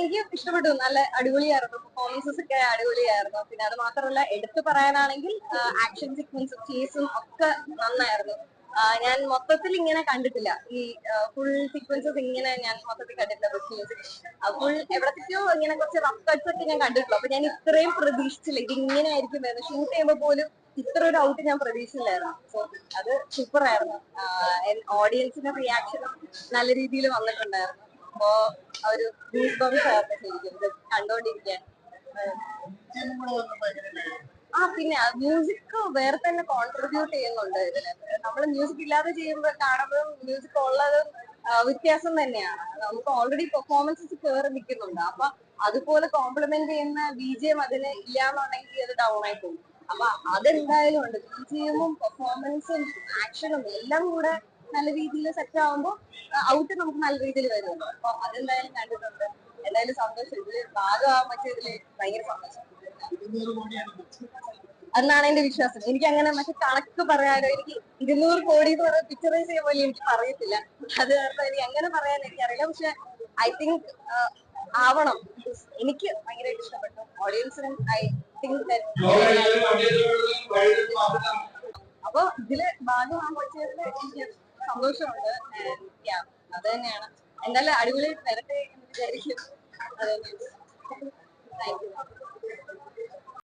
എനിക്ക് ഇഷ്ടപ്പെട്ടു. നല്ല അടിപൊളിയായിരുന്നു. പെർഫോമൻസസ് ഒക്കെ അടിപൊളിയായിരുന്നു. പിന്നെ അത് മാത്രമല്ല എടുത്തു പറയാനാണെങ്കിൽ ആക്ഷൻ സീക്വൻസും ചേസും ഒക്കെ നന്നായിരുന്നു. ഞാൻ മൊത്തത്തിൽ ഇങ്ങനെ കണ്ടിട്ടില്ല. ഈ ഫുൾ സീക്വൻസസ് ഇങ്ങനെ ഞാൻ മൊത്തത്തിൽ കണ്ടിട്ടില്ല മ്യൂസിക് ഫുൾ എവിടത്തേക്കോ ഇങ്ങനെ കുറച്ച് റഫ് കട്ട്സ് ഒക്കെ ഞാൻ കണ്ടിട്ടുള്ളൂ. അപ്പൊ ഞാൻ ഇത്രയും പ്രതീക്ഷിച്ചില്ല. ഇത് ഇങ്ങനെ ആയിരിക്കും വരുന്നത്. ഷൂട്ട് ചെയ്യുമ്പോൾ പോലും ഇത്ര ഒരു ഔട്ട് ഞാൻ പ്രതീക്ഷിച്ചില്ലായിരുന്നു. സോ അത് സൂപ്പർ ആയിരുന്നു. ഓഡിയൻസിന്റെ റിയാക്ഷനും നല്ല രീതിയിൽ വന്നിട്ടുണ്ടായിരുന്നു. ആ ഒരു കണ്ടോണ്ടിരിക്കാൻ ആ പിന്നെ മ്യൂസിക് വേറെ തന്നെ കോൺട്രിബ്യൂട്ട് ചെയ്യുന്നുണ്ട് ഇതിന്. നമ്മൾ മ്യൂസിക് ഇല്ലാതെ ചെയ്യുമ്പോൾ കാണുമ്പോൾ മ്യൂസിക് ഉള്ളതും വ്യത്യാസം തന്നെയാണ്. നമുക്ക് ഓൾറെഡി പെർഫോമൻസസ് കയറി നിൽക്കുന്നുണ്ട് അപ്പൊ അതുപോലെ കോംപ്ലിമെന്റ് ചെയ്യുന്ന ബിജിഎം അതിന് ഇല്ലാന്നുണ്ടെങ്കിൽ അത് ഡൗൺ ആയി പോകും. അപ്പൊ അതെന്തായാലും ഉണ്ട്. ബിജിഎമ്മും പെർഫോമൻസും ആക്ഷനും എല്ലാം കൂടെ നല്ല രീതിയിൽ സെറ്റ് ആവുമ്പോൾ ഔട്ട് നമുക്ക് നല്ല രീതിയിൽ വരുമല്ലോ അപ്പൊ അതെന്തായാലും കണ്ടിട്ടുണ്ട്. എന്തായാലും സന്തോഷം. ഇതിൽ ഭാഗമാകാൻ പറ്റിയതിൽ ഭയങ്കര സന്തോഷം. എന്നാണ് എന്റെ വിശ്വാസം. എനിക്ക് അങ്ങനെ മറ്റേ കണക്ക് പറയാനോ എനിക്ക് ഇരുന്നൂറ് കോടി എന്ന് പറയുന്ന പിക്ചറൈസ് ചെയ്യാൻ പോലും എനിക്ക് പറയത്തില്ല. അത് കാരണം എനിക്ക് അങ്ങനെ പറയാൻ എനിക്കറിയില്ല. പക്ഷെ ഐ തിങ്ക് ആവണം. എനിക്ക് ഭയങ്കരമായിട്ട് ഇഷ്ടപ്പെട്ടു. ഓഡിയൻസിനും ഐ തിങ്ക് അപ്പൊ ഇതിൽ ഭാഗമാകാൻ പറ്റിയതിൽ എനിക്ക് സന്തോഷമുണ്ട്. അത് തന്നെയാണ്. എന്തായാലും അടിപൊളി വരട്ടെ എന്ന് വിചാരിക്കും അത്